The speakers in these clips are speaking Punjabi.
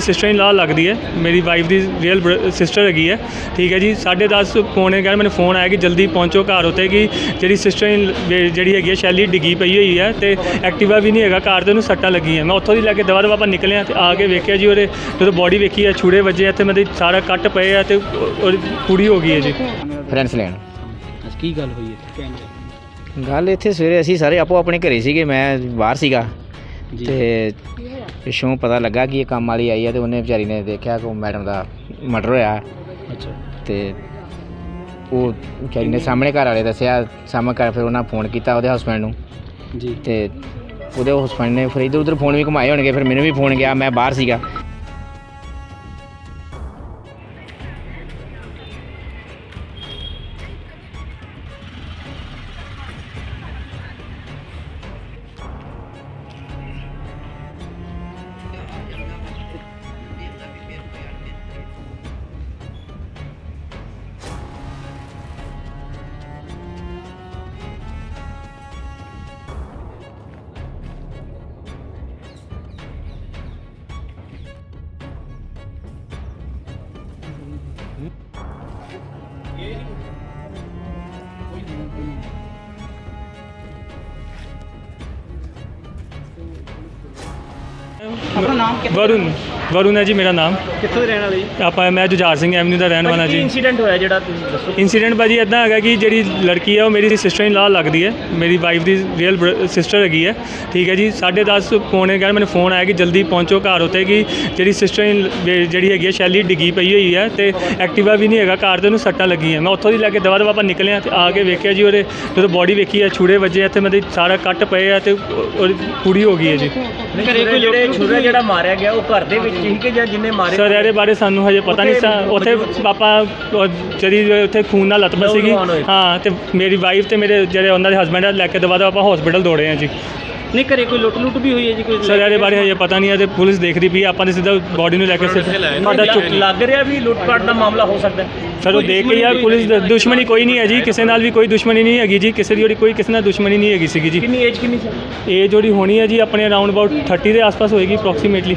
ਸਿਸਟਰ ਇਨ ਲਾ ਲੱਗਦੀ ਹੈ। ਮੇਰੀ ਵਾਈਫ ਦੀ ਰੀਅਲ ਸਿਸਟਰ ਹੈਗੀ ਹੈ। ਠੀਕ ਹੈ ਜੀ 10:30 ਪੌਣੇ ਘਰ ਮੈਨੂੰ ਫੋਨ ਆਇਆ ਕਿ ਜਲਦੀ ਪਹੁੰਚੋ ਘਰ ਉੱਤੇ ਕਿ ਜਿਹੜੀ ਸਿਸਟਰ ਇਨ ਜਿਹੜੀ ਹੈਗੀ ਹੈ ਸ਼ੈਲੀ ਡਿੱਗੀ ਪਈ ਹੋਈ ਹੈ ਤੇ ਐਕਟਿਵਾ ਵੀ ਨਹੀਂ ਹੈਗਾ ਕਾਰ ਤੇ ਉਹਨੂੰ ਸੱਟਾਂ ਲੱਗੀਆਂ। ਮੈਂ ਉੱਥੋਂ ਦੀ ਲੈ ਕੇ ਦਵਾ ਦਵਾ ਆਪਾਂ ਨਿਕਲੇ ਹਾਂ ਤੇ ਆ ਕੇ ਵੇਖਿਆ ਜੀ ਉਹਦੇ ਜਦੋਂ ਬੋਡੀ ਵੇਖੀ ਹੈ ਛੁਰੇ ਵੱਜੇ ਆ ਤੇ ਮੇਰੇ ਸਾਰਾ ਕੱਟ ਪਏ ਆ ਤੇ ਪੂਰੀ ਹੋ ਗਈ ਹੈ ਜੀ। ਫਰੈਂਡਸ ਲੈਣ। ਅੱਜ ਕੀ ਗੱਲ ਹੋਈ ਹੈ? ਗੱਲ ਇੱਥੇ ਸਵੇਰੇ ਅਸੀਂ ਸਾਰੇ ਆਪੋ ਆਪਣੇ ਘਰੇ ਸੀਗੇ ਮੈਂ ਬਾਹਰ ਸੀਗਾ ਜੀ। ਤੇ ਪਿੱਛੋਂ ਪਤਾ ਲੱਗਾ ਕਿ ਇਹ ਕੰਮ ਵਾਲੀ ਆਈ ਹੈ ਤੇ ਉਹਨੇ ਵਿਚਾਰੀ ਨੇ ਦੇਖਿਆ ਕਿ ਉਹ ਮੈਡਮ ਦਾ ਮਰਡਰ ਹੋਇਆ। ਅੱਛਾ। ਤੇ ਉਹ ਵਿਚਾਰੀ ਨੇ ਸਾਹਮਣੇ ਘਰ ਵਾਲੇ ਦੱਸਿਆ ਸਾਹਮਣੇ ਘਰ ਫਿਰ ਉਹਨਾਂ ਫੋਨ ਕੀਤਾ ਉਹਦੇ ਹਸਬੰਡ ਨੂੰ। ਜੀ। ਤੇ ਉਹਦੇ ਹਸਬੰਡ ਨੇ ਫਿਰ ਇੱਧਰ ਉੱਧਰ ਫੋਨ ਵੀ ਘੁਮਾਏ ਹੋਣਗੇ ਫਿਰ ਮੈਨੂੰ ਵੀ ਫੋਨ ਗਿਆ ਮੈਂ ਬਾਹਰ ਸੀਗਾ। ਆਪਣਾ ਨਾਮ ਵਰੁਣ ਵਰੁਣ ਹੈ ਜੀ ਮੇਰਾ ਨਾਮ। ਕਿੱਥੋਂ ਦੇ ਰਹਿਣ ਵਾਲੇ ਜੀ? ਆਪਾਂ ਮੈਂ ਜੁਝਾਰ ਸਿੰਘ ਐਵਨਿਊ ਦਾ ਰਹਿਣ ਵਾਲਾ ਜੀ। ਇਨਸੀਡੈਂਟ ਹੋਇਆ ਜਿਹੜਾ ਤੁਸੀਂ ਦੱਸੋ? ਇਨਸੀਡੈਂਟ ਭਾਜੀ ਇਦਾਂ ਹੈਗਾ ਕਿ ਜਿਹੜੀ ਲੜਕੀ ਹੈ ਉਹ ਮੇਰੀ ਸਿਸਟਰ ਇਨ ਲਾ ਲੱਗਦੀ ਹੈ। ਮੇਰੀ ਵਾਈਫ ਦੀ ਰੀਅਲ ਸਿਸਟਰ ਹੈਗੀ ਹੈ। ਠੀਕ ਹੈ ਜੀ 10:30 ਪੌਣੇ ਘਰ ਮੈਨੂੰ ਫੋਨ ਆਇਆ ਕਿ ਜਲਦੀ ਪਹੁੰਚੋ ਘਰ ਉੱਤੇ ਕਿ ਜਿਹੜੀ ਸਿਸਟਰ ਜਿਹੜੀ ਹੈਗੀ ਹੈ ਸ਼ੈਲੀ ਡਿੱਗੀ ਪਈ ਹੋਈ ਹੈ ਤੇ ਐਕਟਿਵਾ ਵੀ ਨਹੀਂ ਹੈਗਾ ਕਾਰ ਤੇ ਉਹਨੂੰ ਸੱਟਾਂ ਲੱਗੀਆਂ। ਮੈਂ ਉੱਥੋਂ ਦੀ ਲੈ ਕੇ ਦਵਾ ਦਵਾ ਆਪਾਂ ਨਿਕਲੇ ਤੇ ਆ ਕੇ ਵੇਖਿਆ ਜੀ ਉਹਦੇ ਜਦੋਂ ਬੋਡੀ ਵੇਖੀ ਹੈ ਛੁਰੇ ਵੱਜੇ ਤੇ ਮੇਰੇ ਸਾਰਾ ਕੱਟ ਪਏ ਆ ਤੇ ਪੂਰੀ ਹੋ ਗਈ ਹੈ ਜੀ। ਘਰੇ ਕੋਈ ਜਿਹੜੇ ਛੁਰਾ ਜਿਹੜਾ ਮਾਰਿਆ ਗਿਆ ਉਹ ਘਰ ਦੇ ਵਿੱਚ ਹੀ ਕਿ ਜਾਂ ਜਿੰਨੇ ਮਾਰੇ ਸਰ ਇਹਦੇ ਬਾਰੇ ਸਾਨੂੰ ਹਜੇ ਪਤਾ ਨਹੀਂ ਸਾ ਉੱਥੇ ਪਾਪਾ ਜਿਹੜੀ ਉੱਥੇ ਖੂਨ ਨਾਲ ਲਤਮ ਸੀਗੀ। ਹਾਂ ਤੇ ਮੇਰੀ ਵਾਈਫ ਤੇ ਮੇਰੇ ਜਿਹੜੇ ਉਹਨਾਂ ਦੇ ਹਸਬੰਡ ਆ ਲੈ ਕੇ ਦਵਾ ਆਪਾਂ ਹਸਪੀਟਲ ਦੌੜੇ ਆ ਜੀ। ਨਹੀਂ ਘਰੇ ਕੋਈ ਲੁੱਟ ਲੁੱਟ ਵੀ ਹੋਈ ਹੈ ਜੀ ਕੋਈ ਸਰ ਇਹਦੇ ਬਾਰੇ ਹਜੇ ਪਤਾ ਨਹੀਂ ਹੈ ਤੇ ਪੁਲਿਸ ਦੇਖ ਰਹੀ ਵੀ ਆਪਾਂ ਨੇ ਸਿੱਧਾ ਬੋਡੀ ਨੂੰ ਲੈ ਕੇ ਸਾਡਾ ਚੁੱਕ ਲੱਗ ਰਿਹਾ ਵੀ ਲੁੱਟਪਾਟ ਦਾ ਮਾਮਲਾ ਹੋ ਸਕਦਾ ਹੈ। ਸਰ ਉਹ ਦੇਖ ਕੇ ਯਾਰ ਪੁਲਿਸ ਦੁਸ਼ਮਣੀ ਕੋਈ ਨਹੀਂ ਹੈ ਜੀ। ਕਿਸੇ ਨਾਲ ਵੀ ਕੋਈ ਦੁਸ਼ਮਣੀ ਨਹੀਂ ਹੈਗੀ ਜੀ। ਕਿਸੇ ਦੀ ਜਿਹੜੀ ਕੋਈ ਕਿਸੇ ਨਾਲ ਦੁਸ਼ਮਣੀ ਨਹੀਂ ਹੈਗੀ ਸੀਗੀ ਜੀ। ਕਿੰਨੀ ਏਜ ਕਿੰਨੀ ਸੀ? ਇਹ ਜਿਹੜੀ ਹੋਣੀ ਹੈ ਜੀ ਆਪਣੇ ਅਰਾਊਂਡ ਅਬਾਊਟ 30 ਦੇ ਆਸ-ਪਾਸ ਹੋਏਗੀ ਅਪਰੋਕਸੀਮੇਟਲੀ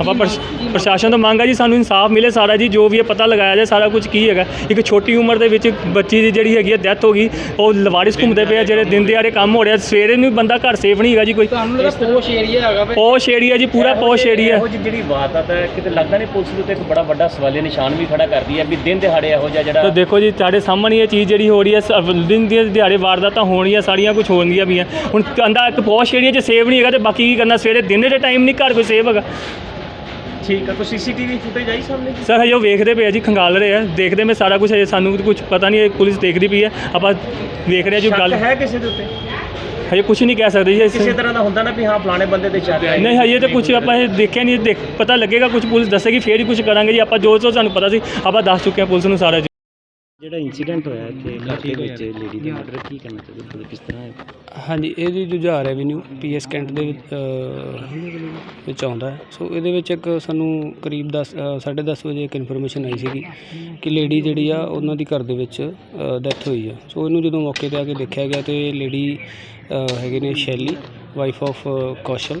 ਆਪਾਂ ਪ੍ਰਸ਼- ਪ੍ਰਸ਼ਾਸਨ ਤੋਂ ਮੰਗ ਹੈ ਜੀ ਸਾਨੂੰ ਇਨਸਾਫ ਮਿਲੇ ਸਾਰਾ ਜੀ ਜੋ ਵੀ ਇਹ ਪਤਾ ਲਗਾਇਆ ਜਾਏ ਸਾਰਾ ਕੁਝ ਕੀ ਹੈਗਾ। ਇੱਕ ਛੋਟੀ ਉਮਰ ਦੇ ਵਿੱਚ ਬੱਚੀ ਦੀ ਜਿਹੜੀ ਹੈਗੀ ਹੈ ਡੈਥ ਹੋ ਗਈ ਉਹ ਲਵਾਰਿਸ ਘੁੰਮਦੇ ਪਏ ਆ ਜਿਹੜੇ ਦਿਨ ਦਿਹਾੜੇ ਕੰਮ ਹੋ ਰਿਹਾ ਸਵੇਰੇ ਨੂੰ ਵੀ ਬੰਦਾ ਘਰ ਸੇਫ ਨਹੀਂ ਹੈਗਾ ਜੀ ਕੋਈ। ਤੁਹਾਨੂੰ ਲੱਗਾ ਪੋਸ਼ ਏਰੀਆ ਹੈਗਾ ਵੇ? ਪੋਸ਼ ਏਰੀਆ ਜੀ ਪੂਰਾ ਪੋਸ਼ ਏਰੀਆ। ਇਹੋ ਜਿਹੀ ਜਿਹੜੀ ਵਾਰਦਾਤ ਹੈ ਕਿਤੇ ਲੱਗਦਾ ਨਹੀਂ ਪੁਲਿਸ ਦੇ ਉੱਤੇ ਇੱਕ ਬੜਾ ਵੱਡਾ ਸਵਾਲੀਆ ਨਿਸ਼ਾਨ ਵੀ ਖੜਾ ਕਰਦੀ ਹੈ ਵੀ ਦਿਨ ਦਿਹਾੜੇ ਇਹੋ ਜਿਹਾ ਤਾਂ ਜਿਹੜਾ ਦੇਖੋ ਜੀ ਤੁਹਾਡੇ ਸਾਹਮਣੇ ਇਹ ਚੀਜ਼ ਜਿਹੜੀ ਹੋ ਰਹੀ ਹੈ ਸ- ਦਿਨ ਦੀ ਦਿਹਾੜੇ ਵਾਰਦਾਤਾਂ ਹੋਣੀਆਂ ਸਾਰੀਆਂ ਕੁਝ ਹੋਣਗੀਆਂ ਵੀ ਆ ਹੁਣ ਕਹਿੰਦਾ ਇੱਕ ਪੋਸ਼ ਏਰੀਆ 'ਚ ਸੇਵ ਨਹੀਂ ਹੈਗਾ ਤੇ ਬਾਕੀ ਕੀ ਕਰਨਾ? ਸਵੇਰੇ ਦਿਨ ਦੇ ਟਾਈਮ ਨਹੀਂ ਘਰ ਕੋਈ ਸੇਵ ਹੈਗਾ। ਠੀਕ ਹੈ ਕੋਈ ਸੀਸੀਟੀਵੀ ਫੁਟੇਜ ਆਈ ਸਾਹਮਣੇ ਸਰ ਹਜੇ ਉਹ ਵੇਖਦੇ ਪਏ ਆ ਜੀ ਖੰਗਾਲ ਰਹੇ ਆ। ਦੇਖਦੇ ਮੈਂ ਸਾਰਾ ਕੁਝ ਹਜੇ ਸਾਨੂੰ ਕੁਝ ਪਤਾ ਨਹੀਂ ਪੁਲਿਸ ਦੇਖਦੀ ਪਈ ਹੈ ਆਪਾਂ ਵੇਖ ਰਹੇ ਆ ਜੋ ਸ਼ੱਕ ਗੱਲ ਹੈ ਕਿਸੇ ਦੇ ਉੱਤੇ? ਹਜੇ ਕੁਝ ਨਹੀਂ ਕਹਿ ਸਕਦੇ ਜੀ ਇਸ ਕਿਸੇ ਤਰ੍ਹਾਂ ਦਾ ਹੁੰਦਾ ਨਾ ਵੀ ਹਾਂ ਫਲਾਣੇ ਬੰਦੇ ਤੇ ਸ਼ੱਕ ਹੈ। ਨਹੀਂ ਹਜੇ ਤਾਂ ਕੁਝ ਆਪਾਂ ਇਹ ਦੇਖਿਆ ਨਹੀਂ ਦੇਖ ਪਤਾ ਲੱਗੇਗਾ ਕੁਝ ਪੁਲਿਸ ਦੱਸੇਗੀ ਫੇਰ ਹੀ ਕੁਝ ਕਰਾਂਗੇ ਜੀ। ਆਪਾਂ ਜੋ ਜੋ ਸਾਨੂੰ ਪਤਾ ਸੀ ਆਪਾਂ ਦੱਸ ਚੁੱਕੇ ਹਾਂ ਪੁਲਿਸ ਨੂੰ ਸਾਰਾ ਜੀ। ਜਿਹੜਾ ਇਨਸੀਡੈਂਟ ਹੋਇਆ ਇੱਥੇ ਘਰ ਦੇ ਵਿੱਚ ਲੇਡੀ ਦੇ ਮਰਡਰ ਕੀ ਕਰਨਾ ਚਾਹੀਦਾ ਪੁਲਿਸ ਕਿਸ ਤਰ੍ਹਾਂ ਹੈ? ਹਾਂਜੀ ਇਹਦੀ ਜੁਝਾਰ ਰੈਵਨਿਊ ਪੀਐਸ ਕੈਂਟ ਦੇ ਵਿੱਚ, ਵਿੱਚ ਆਉਂਦਾ ਹੈ। ਸੋ ਇਹਦੇ ਵਿੱਚ ਇੱਕ ਸਾਨੂੰ ਕਰੀਬ 10 10:30 ਵਜੇ ਇੱਕ ਇਨਫੋਰਮੇਸ਼ਨ ਆਈ ਸੀਗੀ ਕਿ ਲੇਡੀ ਜਿਹੜੀ ਆ ਉਹਨਾਂ ਦੀ ਘਰ ਦੇ ਵਿੱਚ ਡੈਥ ਹੋਈ ਆ। ਸੋ ਇਹਨੂੰ ਜਦੋਂ ਮੌਕੇ ਤੇ ਆ ਕੇ ਦੇਖਿਆ ਗਿਆ ਤੇ ਲੇਡੀ ਹੈਗੇ ਨੇ ਸ਼ੈਲੀ ਵਾਈਫ ਆਫ ਕੌਸ਼ਲ।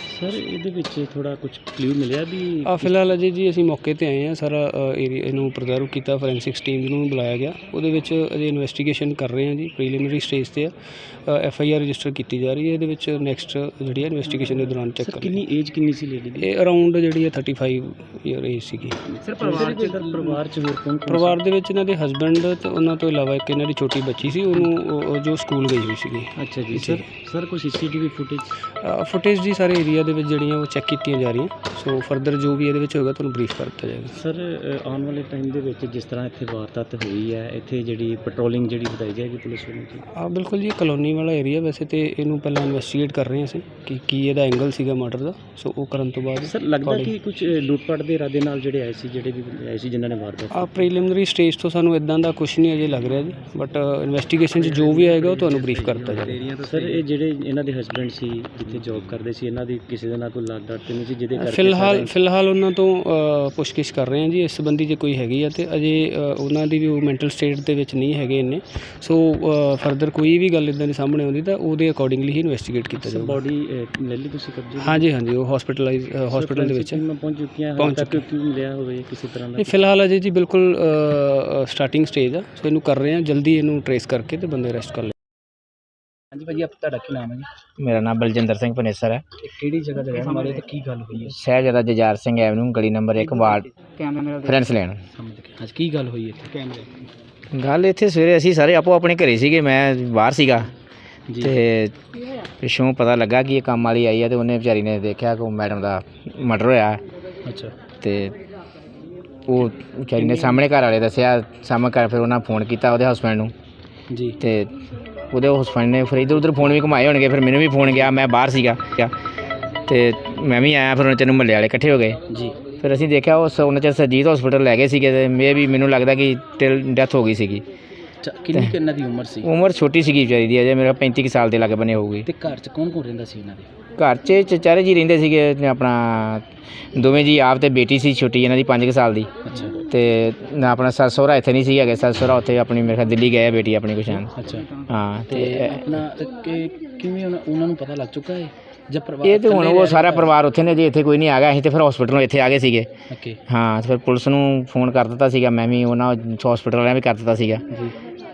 ਸਰ ਇਹਦੇ ਵਿੱਚ ਥੋੜਾ ਕੁਝ ਕਲੂ ਮਿਲਿਆ ਵੀ ਆ ਫਿਲਹਾਲ ਅਜੇ ਜੀ ਅਸੀਂ ਮੌਕੇ ਤੇ ਆਏ ਆ ਸਾਰਾ ਏਰੀਆ ਇਹਨੂੰ ਪ੍ਰੀਜ਼ਰਵ ਕੀਤਾ ਫੋਰੈਂਸਿਕਸ ਟੀਮ ਨੂੰ ਬੁਲਾਇਆ ਗਿਆ। ਉਹਦੇ ਵਿੱਚ ਅਜੇ ਇਨਵੈਸਟੀਗੇਸ਼ਨ ਕਰ ਰਹੇ ਆ ਜੀ ਪ੍ਰੀਲਿਮਿਨਰੀ ਸਟੇਜ ਤੇ ਆ। ਐਫ ਆਈ ਆਰ ਰਜਿਸਟਰ ਕੀਤੀ ਜਾ ਰਹੀ ਹੈ ਇਹਦੇ ਵਿੱਚ ਨੈਕਸਟ ਜਿਹੜੀ ਹੈ ਇਨਵੈਸਟੀਗੇਸ਼ਨ ਦੇ ਦੌਰਾਨ ਚੈੱਕ ਕਿੰਨੀ ਏਜ ਕਿੰਨੀ ਸੀ ਲੇਡੀ ਦੀ? ਇਹ ਅਰਾਊਂਡ ਜਿਹੜੀ ਹੈ 35 ਏਜ ਸੀਗੀ। ਸਰ ਪਰਿਵਾਰ ਚ ਸਰ ਪਰਿਵਾਰ ਚ ਹੋਰ ਕੌਣ ਪਰਿਵਾਰ ਦੇ ਵਿੱਚ ਇਹਨਾਂ ਦੇ ਹਸਬੰਡ ਤੇ ਉਹਨਾਂ ਤੋਂ ਇਲਾਵਾ ਇੱਕ ਇਹਨਾਂ ਦੀ ਛੋਟੀ ਬੱਚੀ ਸੀ ਉਹਨੂੰ ਉਹ- ਉਹ ਜੋ ਸਕੂਲ ਗਈ ਹੋਈ ਸੀਗੀ। ਅੱਛਾ ਜੀ ਸਰ ਸਰ ਕੋਈ ਸੀਸੀਟੀਵੀ ਫੁਟੇਜ ਫੁਟੇਜ ਦੀ ਸਾਰੇ ਏਰੀਆ ਦੇ ਵਿੱਚ ਜਿਹੜੀਆਂ ਉਹ ਚੈੱਕ ਕੀਤੀਆਂ ਜਾ ਰਹੀਆਂ। ਸੋ ਫਰਦਰ ਜੋ ਵੀ ਇਹਦੇ ਵਿੱਚ ਹੋਏਗਾ ਤੁਹਾਨੂੰ ਬਰੀਫ ਕਰ ਦਿੱਤਾ ਜਾਏਗਾ। ਸਰ ਆਉਣ ਵਾਲੇ ਟਾਈਮ ਦੇ ਵਿੱਚ ਜਿਸ ਤਰ੍ਹਾਂ ਇੱਥੇ ਵਾਰਦਾਤ ਹੋਈ ਹੈ ਇੱਥੇ ਜਿਹੜੀ ਪੈਟਰੋਲਿੰਗ ਜਿਹੜੀ ਵਧਾਈ ਜਾਏਗੀ ਪੁਲਿਸ ਵੱਲੋਂ ਜੀ? ਆ ਬਿਲਕੁਲ ਜੀ ਕਲੋਨੀ ਵਾਲਾ ਏਰੀਆ ਵੈਸੇ ਤੇ ਇਹਨੂੰ ਪਹਿਲਾਂ ਇਨਵੈਸਟੀਗੇਟ ਕਰ ਰਹੇ ਹਾਂ ਅਸੀਂ ਕਿ ਕੀ ਇਹਦਾ ਐਂਗਲ ਸੀਗਾ ਮਰਡਰ ਦਾ। ਸੋ ਉਹ ਕਰਨ ਤੋਂ ਬਾਅਦ ਸਰ ਲੱਗਦਾ ਕਿ ਕੁਝ ਲੁੱਟਪਟ ਦੇ ਇਰਾਦੇ ਨਾਲ ਜਿਹੜੇ ਆਏ ਸੀ ਜਿਹੜੇ ਵੀ ਆਏ ਸੀ ਜਿਨ੍ਹਾਂ ਨੇ ਵਾਰਦਾਤ ਆ ਪ੍ਰੀਲਿਮਿਨਰੀ ਸਟੇਜ ਤੋਂ ਸਾਨੂੰ ਇਦਾਂ ਦਾ ਕੁਝ ਨਹੀਂ ਅਜੇ ਲੱਗ ਰਿਹਾ ਜੀ ਬਟ ਇਨਵੈਸਟੀਗੇਸ਼ਨ 'ਚ ਜੋ ਵੀ ਆਏਗਾ ਉਹ ਤੁਹਾਨੂੰ ਬਰੀਫ ਕਰ ਦਿੱਤਾ ਜਾਏਗਾ ਸਰ ਇਹ ਜਿਹੜੇ ਇਹਨਾਂ ਦੇ ਹਸਬੰਡ ਸੀ ਜਿੱਥੇ ਜੌਬ ਕਰਦੇ ਸੀ ਇਹਨਾਂ ਦੀ ਕਿਸੇ ਦੇ ਨਾਲ ਕੋਈ ਡਾਟ ਤੇ ਨਹੀਂ ਸੀ ਜਿਹਦੇ ਕਰਕੇ ਫਿਲਹਾਲ ਫਿਲਹਾਲ ਉਹਨਾਂ ਤੋਂ ਪੁੱਛਗਿੱਛ ਕਰ ਰਹੇ ਹਾਂ ਜੀ ਇਸ ਸੰਬੰਧੀ ਜੇ ਕੋਈ ਹੈਗੀ ਆ ਤੇ ਅਜੇ ਉਹਨਾਂ ਦੀ ਵੀ ਉਹ ਮੈਂਟਲ ਸਟੇਟ ਦੇ ਵਿੱਚ ਨਹੀਂ ਹੈਗੇ ਇੰਨੇ। ਸੋ ਫਰਦਰ ਕੋਈ ਵੀ ਗੱਲ ਇਦਾਂ ਦੀ ਸਾਹਮਣੇ ਆਉਂਦੀ ਤਾਂ ਉਹਦੇ ਅਕੋਰਡਿੰਗਲੀ ਹੀ ਇਨਵੈਸਟੀਗੇਟ ਕੀਤਾ ਜਾਊਗਾ। ਬੋਡੀ ਲੈ ਲਈ ਤੁਸੀਂ ਕਬਜ਼ੇ? ਹਾਂਜੀ ਹਾਂਜੀ ਉਹ ਹਸਪੀਟਲਾਈਜ਼ ਹਸਪੀਟਲ ਦੇ ਵਿੱਚ ਪਹੁੰਚ ਚੁੱਕੀਆਂ ਪਹੁੰਚ ਤੱਕ ਕਿਉਂ ਮਿਲਿਆ ਹੋਵੇ ਕਿਸੇ ਤਰ੍ਹਾਂ ਦਾ ਨਹੀਂ ਫਿਲਹਾਲ ਅਜੇ ਜੀ ਬਿਲਕੁਲ ਸਟਾਰਟਿੰਗ ਸਟੇਜ ਆ। ਸੋ ਇਹਨੂੰ ਕਰ ਰਹੇ ਹਾਂ ਜਲਦੀ ਇਹਨੂੰ ਟਰੇਸ ਕਰਕੇ ਤੇ ਬੰਦੇ ਅਰੈਸਟ ਕਰ ਲਏ। ਹਾਂਜੀ ਭਾਜੀ ਆਪ ਤੁਹਾਡਾ ਕੀ ਨਾਮ ਹੈ ਜੀ? ਮੇਰਾ ਨਾਮ ਬਲਜਿੰਦਰ ਸਿੰਘ ਪਨੇਸਰ ਹੈ। ਇਹ ਕਿਹੜੀ ਜਗ੍ਹਾ ਤੇ ਰਹਿਣ ਵਾਲੇ ਤੇ ਕੀ ਗੱਲ ਹੋਈ ਹੈ? ਸ਼ਹਿਜਾਦਾ ਜਜਾਰ ਸਿੰਘ ਐਵਨਿਊ ਗਲੀ ਨੰਬਰ 1 ਵਾਰਡ ਫਰੈਂਸ ਲੈਣ। ਸਮਝ ਗਿਆ। ਅੱਜ ਕੀ ਗੱਲ ਹੋਈ ਇੱਥੇ? ਕੈਮਰੇ ਗੱਲ ਇੱਥੇ ਸਵੇਰੇ ਅਸੀਂ ਸਾਰੇ ਆਪੋ ਆਪਣੇ ਘਰੇ ਸੀਗੇ ਮੈਂ ਬਾਹਰ ਸੀਗਾ। ਤੇ ਪਿੱਛੋਂ ਪਤਾ ਲੱਗਾ ਕਿ ਇਹ ਕੰਮ ਵਾਲੀ ਆਈ ਹੈ ਤੇ ਉਹਨੇ ਵਿਚਾਰੀ ਨੇ ਦੇਖਿਆ ਕਿ ਮੈਡਮ ਦਾ ਮਰਡਰ ਹੋਇਆ। ਅੱਛਾ। ਤੇ ਉਹ ਵਿਚਾਰੀ ਨੇ ਸਾਹਮਣੇ ਘਰ ਵਾਲੇ ਦੱਸਿਆ ਸਾਹਮਣੇ ਘਰ ਫਿਰ ਉਹਨਾਂ ਫੋਨ ਕੀਤਾ ਉਹਦੇ ਹਸਬੰਡ ਨੂੰ। ਜੀ। ਤੇ ਉਹਦੇ ਹਸਬੰਡ ਨੇ ਫਿਰ ਇੱਧਰ ਉੱਧਰ ਫੋਨ ਵੀ ਘੁਮਾਏ ਹੋਣਗੇ ਫਿਰ ਮੈਨੂੰ ਵੀ ਫੋਨ ਗਿਆ ਮੈਂ ਬਾਹਰ ਸੀਗਾ। ਤੇ ਮੈਂ ਵੀ ਆਇਆ ਫਿਰ ਉਹਨਾਂ ਚੰਨ ਮੱਲੇ ਵਾਲੇ ਇਕੱਠੇ ਹੋ ਗਏ। ਜੀ। ਫਿਰ ਅਸੀਂ ਦੇਖਿਆ ਉਸ ਉਹਨਾਂ ਚ ਸਰਜੀਤ ਹਸਪੀਟਲ ਲੈ ਗਏ ਸੀਗੇ ਤੇ ਮੇ ਵੀ ਮੈਨੂੰ ਲੱਗਦਾ ਕਿ ਟਿਲ ਡੈਥ ਹੋ ਗਈ ਸੀਗੀ। ਕਿੰਨੀ ਕੁ ਇਹਨਾਂ ਦੀ ਉਮਰ ਸੀ? ਉਮਰ ਛੋਟੀ ਸੀਗੀ ਵਿਚਾਰੀ ਦੀ ਅਜੇ ਮੇਰਾ 35 ਕੁ ਸਾਲ ਦੇ ਲੱਗੇ ਬਨੇ ਹੋਊਗੀ ਤੇ ਘਰ 'ਚ ਕੌਣ ਕੌਣ ਰਹਿੰਦਾ ਸੀ ਇਹਨਾਂ ਦੇ? ਘਰ 'ਚ ਚਚਾਰੇ ਜੀ ਰਹਿੰਦੇ ਸੀਗੇ ਆਪਣਾ ਦੋਵੇਂ ਜੀ ਆਪ ਤੇ ਬੇਟੀ ਸੀ ਛੋਟੀ ਇਹਨਾਂ ਦੀ 5 ਕੁ ਸਾਲ ਦੀ। ਅੱਛਾ। ਤੇ ਨਾ ਆਪਣਾ ਸੱਸ ਸਹੁਰਾ ਇੱਥੇ ਨਹੀਂ ਸੀ ਹੈਗੇ ਸੱਸ ਸਹੁਰਾ ਉੱਥੇ ਆਪਣੀ ਮੇਰੇ ਖਿਆਲ ਦਿੱਲੀ ਗਏ ਆ ਬੇਟੀ ਆਪਣੀ ਕੁਸ਼ਾਨ ਅੱਛਾ। ਹਾਂ ਤੇ ਤੇ ਆਪਣਾ ਤੇ ਕਿ- ਕਿਵੇਂ ਉਹਨਾਂ- ਉਹਨਾਂ ਨੂੰ ਪਤਾ ਲੱਗ ਚੁੱਕਾ ਹੈ ਜਾਂ ਪਰਿਵਾਰ ਇਹ ਤੇ ਹੁਣ ਉਹ ਸਾਰਾ ਪਰਿਵਾਰ ਉੱਥੇ ਨੇ ਜੀ ਇੱਥੇ ਕੋਈ ਨਹੀਂ ਆ ਗਿਆ ਅਸੀਂ ਤੇ ਫਿਰ ਹਸਪੀਟਲੋਂ ਇੱਥੇ ਆ ਗਏ ਸੀਗੇ। ਓਕੇ। ਹਾਂ ਤੇ ਫਿਰ ਪੁਲਿਸ ਨੂੰ ਫੋਨ ਕਰ ਦਿੱਤਾ ਸੀਗਾ ਮੈਂ ਵੀ ਉਹਨਾਂ ਹਸਪੀਟਲ ਵਾਲਿਆਂ ਵੀ ਕਰ ਦਿੱਤਾ ਸੀਗਾ। ਜੀ।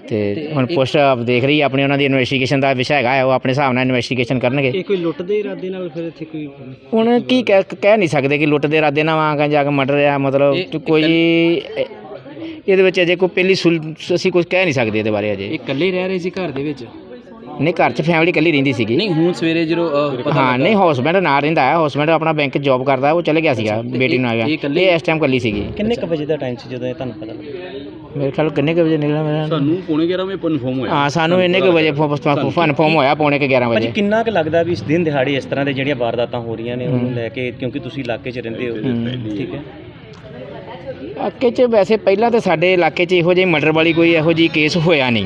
ਤੇ ਹੁਣ ਪੁਲਿਸ ਆਪ ਦੇਖ ਰਹੀ ਹੈ ਆਪਣੀ ਉਹਨਾਂ ਦੀ ਇਨਵੈਸਟੀਗੇਸ਼ਨ ਦਾ ਵਿਸ਼ਾ ਹੈਗਾ ਹੈ, ਉਹ ਆਪਣੇ ਹਿਸਾਬ ਨਾਲ ਇਨਵੈਸਟੀਗੇਸ਼ਨ ਕਰਨਗੇ। ਇਹ ਕੋਈ ਲੁੱਟ ਦੇ ਇਰਾਦੇ ਨਾਲ ਫਿਰ ਇੱਥੇ ਕੋਈ ਹੁਣ ਕੀ ਕਹਿ ਕਹਿ ਨਹੀਂ ਸਕਦੇ ਕਿ ਲੁੱਟ ਦੇ ਇਰਾਦੇ ਨਾਲ ਆਂਗਾ ਜਾ ਕੇ ਮਰਡਰ ਆ ਮਤਲਬ ਕੋਈ ਇਹ- ਇਹਦੇ ਵਿੱਚ ਅਜੇ ਕੋਈ ਪਹਿਲੀ ਸੁਲ- ਅਸੀਂ ਕੁਝ ਕਹਿ ਨਹੀਂ ਸਕਦੇ ਇਹਦੇ ਬਾਰੇ ਅਜੇ। ਇਕੱਲੇ ਰਹਿ ਰਹੇ ਸੀ ਘਰ ਦੇ ਵਿੱਚ? ਨਹੀਂ ਘਰ 'ਚ ਫੈਮਿਲੀ ਇਕੱਲੀ ਰਹਿੰਦੀ ਸੀਗੀ। ਨਹੀਂ ਹੁਣ ਸਵੇਰੇ ਜਦੋਂ ਅਹ, ਪਤਾ ਹਾਂ ਨਹੀਂ ਹਸਬੈਂਡ ਨਾਲ ਰਹਿੰਦਾ ਹੈ ਹਸਬੈਂਡ ਆਪਣਾ ਬੈਂਕ ਜੌਬ ਕਰਦਾ ਉਹ ਚਲੇ ਗਿਆ ਸੀਗਾ ਬੇਟੀ ਨੂੰ ਆ ਗਿਆ। ਇਹ ਇਕੱਲੀ- ਇਹ ਇਸ ਟਾਈਮ ਇਕੱਲੀ ਸੀਗੀ। ਕਿੰਨੇ ਕ ਵਜੇ ਦਾ ਟਾਈਮ ਸੀ ਜਦੋਂ ਇਹ ਤੁਹਾਨੂੰ ਪਤਾ ਲੱਗਾ? ਮੇਰੇ ਖਿਆਲ ਕਿੰਨੇ ਕੁ ਵਜੇ ਨਿਕਲਿਆ ਮੇਰਾ ਸਾਨੂੰ ਪੌਣੇ 11 ਵਜੇ ਕਨਫਰਮ ਹੋਇਆ। ਹਾਂ ਸਾਨੂੰ ਇੰਨੇ ਕੁ ਵਜੇ ਫਨ ਹੋਇਆ ਪੌਣੇ ਕੁ 11 ਭਾਜੀ ਵਜੇ। ਕਿੰਨਾ ਕੁ ਲੱਗਦਾ ਵੀ ਇਸ ਦਿਨ ਦਿਹਾੜੇ ਇਸ ਤਰ੍ਹਾਂ ਦੇ ਜਿਹੜੀਆਂ ਵਾਰਦਾਤਾਂ ਹੋ ਰਹੀਆਂ ਨੇ ਉਹਨੂੰ ਲੈ ਕੇ ਕਿਉਂਕਿ ਤੁਸੀਂ ਇਲਾਕੇ 'ਚ ਰਹਿੰਦੇ ਹੋ। ਠੀਕ ਹੈ। ਇਲਾਕੇ 'ਚ ਵੈਸੇ ਪਹਿਲਾਂ ਤਾਂ ਸਾਡੇ ਇਲਾਕੇ 'ਚ ਇਹੋ ਜਿਹੀ ਮਰਡਰ ਵਾਲੀ ਕੋਈ ਇਹੋ ਜਿਹੀ ਕੇਸ ਹੋਇਆ ਨਹੀਂ।